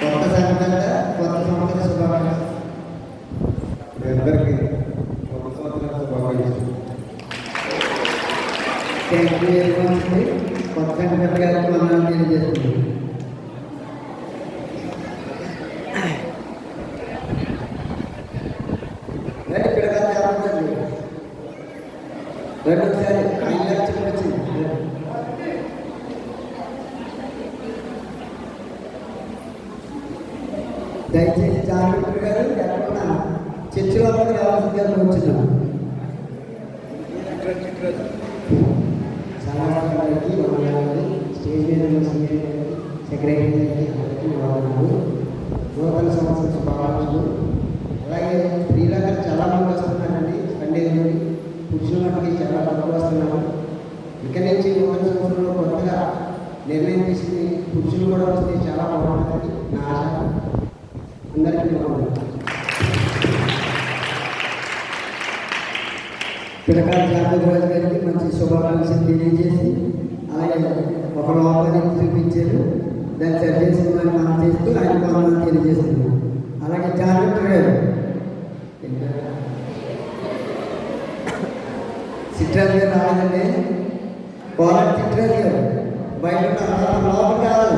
కొత్త సంఘటన కొత్త సంవత్సర శుభాకాంక్షలు మీ అందరికీ కొత్త సంవత్సరం శుభాకాంక్షలు థ్యాంక్ యూ వెరీ మచ్ అండి కొత్త సంఘటన గారికి మనం తెలియజేస్తున్నాం రండి ఒకసారి ఆయన గారు చెప్పొచ్చింది దయచేసి జాగ్రత్త గారు ఎక్కడున్నా చర్చిలో కూడా రావాల్సిందిగా వచ్చినాం సమాజానికి వందనాలు స్టేజ్ మీద సెక్రటరీ గారికి అందరికీ వందనాలు నూతన సంవత్సర శుభాకాంక్షలు అలాగే స్త్రీలందరూ చాలా మంది వస్తున్నారండి సండే నుండి పురుషుల మట్టుకి చాలా తక్కువ వస్తున్నారు. ఇక నుంచి నూతన సంవత్సరంలో కొత్తగా నిర్ణయం తీసుకుని పురుషులు కూడా వస్తే చాలా బాగుంటుంది నా పిల్లకాయల జాతర రాజు గారికి మంచి శుభాకాంక్షలు తెలియజేసి అలాగే ఒక లోపాన్ని చూపించారు. దాన్ని సరి చేసుకుని మనం చేస్తూ ఆయన పాలన తెలియజేస్తున్నాం. అలాగే జాగ్రత్త గారు సిట్రాజ్ గారు రాలేదండి. కోలార్ సిట్రాజ్ గారు. బయట లోపల కావాలి